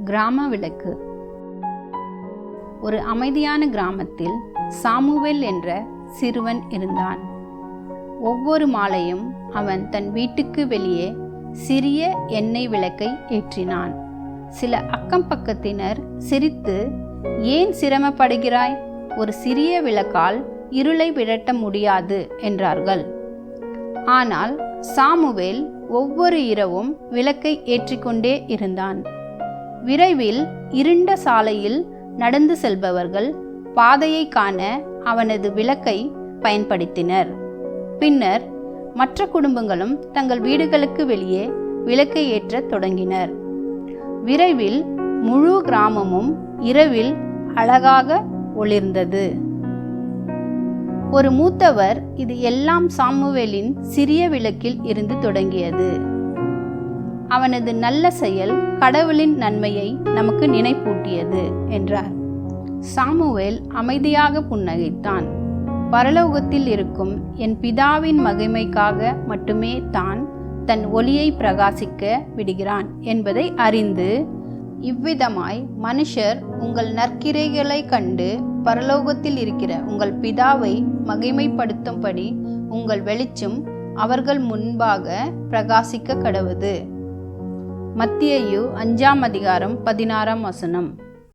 கிராம விளக்கு. ஒரு அமைதியான கிராமத்தில் சாமுவேல் என்ற சிறுவன் இருந்தான். ஒவ்வொரு மாலையும் அவன் தன் வீட்டுக்கு வெளியே சிறிய எண்ணெய் விளக்கை ஏற்றினான். சில அக்கம் பக்கத்தினர் சிரித்து ஏன் சிரமப்படுகிறாய்? ஒரு சிறிய விளக்கால் இருளை விரட்ட முடியாது என்றார்கள். ஆனால் சாமுவேல் ஒவ்வொரு இரவும் விளக்கை ஏற்றிக்கொண்டே இருந்தான். விரைவில் இருண்ட சாலையில் நடந்து செல்பவர்கள் பாதையை காண அவனது விளக்கை பயன்படுத்தினர். பின்னர் மற்ற குடும்பங்களும் தங்கள் வீடுகளுக்கு வெளியே விளக்கை ஏற்றத் தொடங்கினர். விரைவில் முழு கிராமமும் இரவில் அழகாக ஒளிர்ந்தது. ஒரு மூத்தவர் இது எல்லாம் சாமுவேலின் சிறிய விளக்கில் இருந்து தொடங்கியது. அவனது நல்ல செயல் கடவுளின் நன்மையை நமக்கு நினைப்பூட்டியது என்றார். சாமுவேல் அமைதியாக புன்னகைத்தான். பரலோகத்தில் இருக்கும் என் பிதாவின் மகிமைக்காக மட்டுமே தான் தன் ஒளியை பிரகாசிக்க விடுகிறான் என்பதை அறிந்து இவ்விதமாய் மனுஷர் உங்கள் நற்கிரைகளை கண்டு பரலோகத்தில் இருக்கிற உங்கள் பிதாவை மகிமைப்படுத்தும்படி உங்கள் வெளிச்சம் அவர்கள் முன்பாக பிரகாசிக்க கடவுது. மத்தியையு அஞ்சாம் அதிகாரம் பதினாறாம் வசனம்.